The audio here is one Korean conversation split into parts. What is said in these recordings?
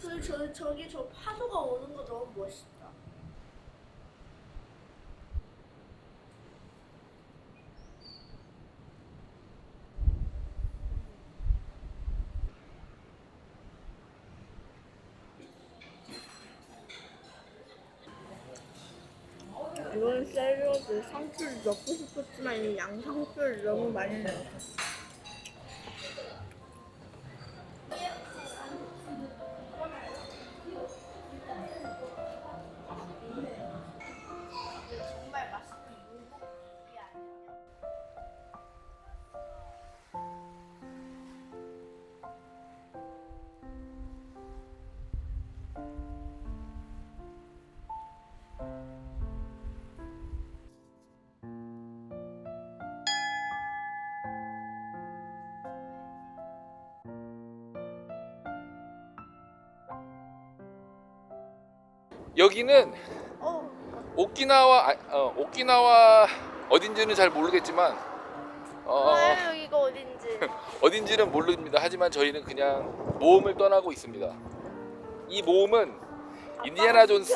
그 저, 저기 저 파도가 오는 거 너무 멋있다. 이건 샐러드 상추를 넣고 싶었지만 이 양상추를 너무 많이 넣어 여기는 어, 오키나와 아, 어, 오키나와 어딘지는 잘 모르겠지만 어, 몰라요 여기가 어딘지. 어딘지는 모릅니다. 하지만 저희는 그냥 모험을 떠나고 있습니다. 이 모험은 인디아나 존스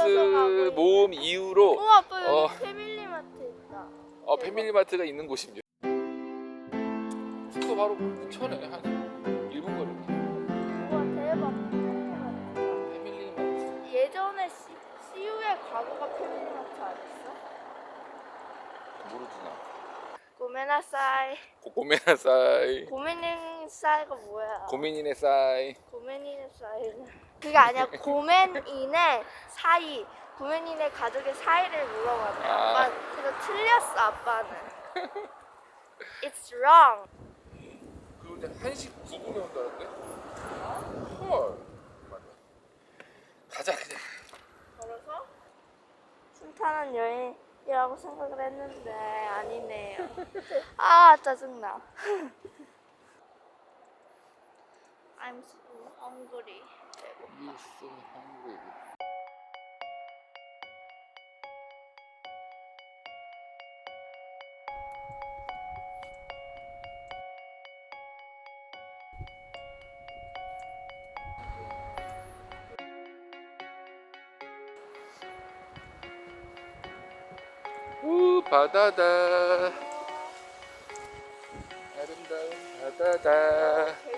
모험 이후로 어 아빠 여기 어. 패밀리마트 있다. 어, 패밀리마트가 있는 곳입니다. 숙소 바로 근처네 한 1분 거리. 우와 대박 패밀리마트. 패밀리마트. 예전에 시, CU의 과거가 패밀리마트 아니었어? 모르지 나. 고메나사이. 고메나사이. 고메닌사이가 뭐야? 고민이네 사이. 고메닌의 사이는 그게 아니야 고맨인의 사이 고맨인의 가족의 사이를 물어봤네 아. 아빠 그래서 틀렸어 아빠는 It's wrong 그런데 1시 9분에 온다는데? 헐. 가자 그냥. 걸어서 순탄한 여행이라고 생각을 했는데 아니네요 아 짜증나 I'm so hungry You so hungry. 우 바다다 아름다운 바다다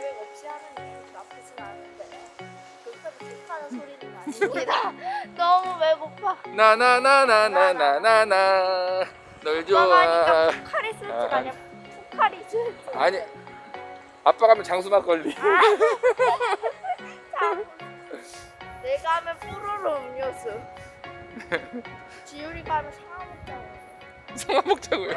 아닙니다. 너무 배고파. 나나나나나나나나. 널 하니까 좋아 포카리 스웨트가 아, 아니라 포카리 스웨트. 아니 아빠 가면 장수 막걸리. 내가 하면 뽀로로 음료수. 지율이가 하면 상하 먹자고 상아 먹자고요